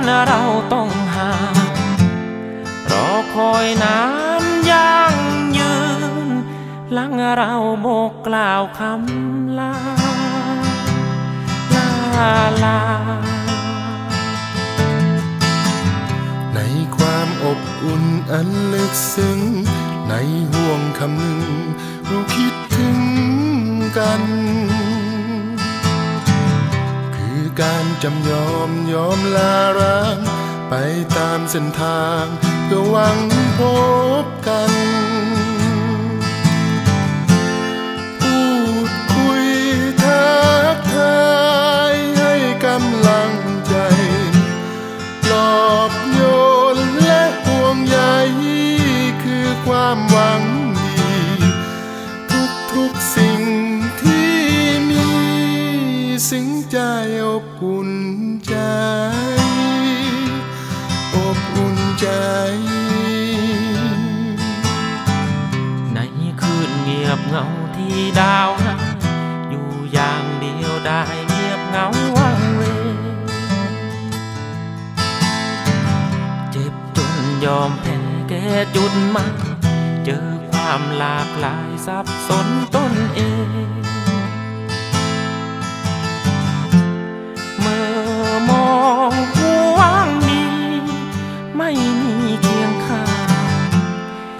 กันเราต้องห่างรอคอยนานยังยืนหลังเราโบกกล่าวคำลาลาลา ในความอบอุ่นอันลึกซึ้ง ในห่วงคำหนึ่งเราคิดถึงกัน การจำยอมยอมลาร้าง ไปตามเส้นทางเพื่อหวังพบกัน พูดคุยทักทายให้กำลังใจปลอบโยนและห่วงใยคือความหวัง ใจอบอุ่นใจ อบอุ่นใจ ในคืนเงียบเงาที่ดาวาอยู่อย่างเดียวได้เงียบเงาวังเวงเจ็บจนยอมแพ้แก่จุดมาเจอความหลากหลายสับสนตนเอง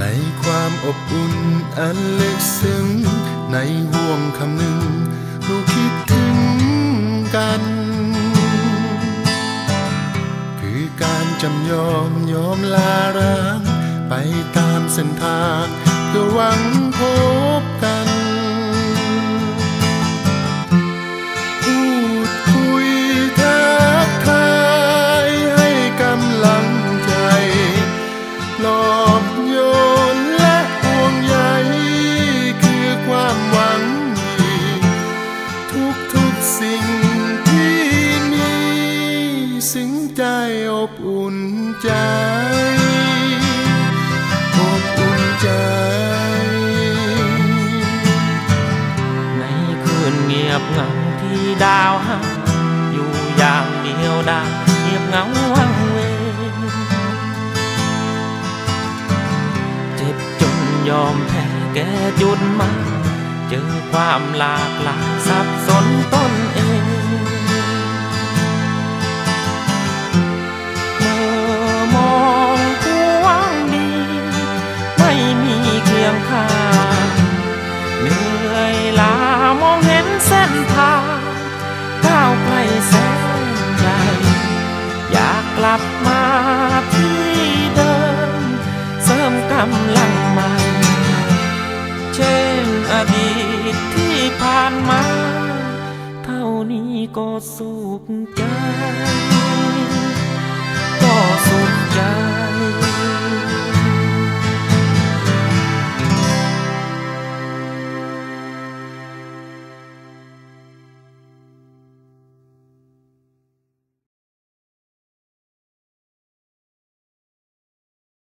ในความอบอุ่นอันลึกซึ้ง ในห่วงคำหนึ่งเราคิดถึงกัน คือการจำยอมยอมลาร้าง ไปตามเส้นทางเพื่อหวังพบกัน สิงใจอบอุ่นใจ อบอุ่นใจ ในคืนเงียบเหงาที่ดาวหาอยู่อย่างเดียวได้เงียบเหงาวังเวงเจ็บจนยอมแพ้แก่จุดมา เจอความหลากหลายสับสนต้นำลังมัน เช่นอดีตที่ผ่านมา เท่านี้ก็สุขใจ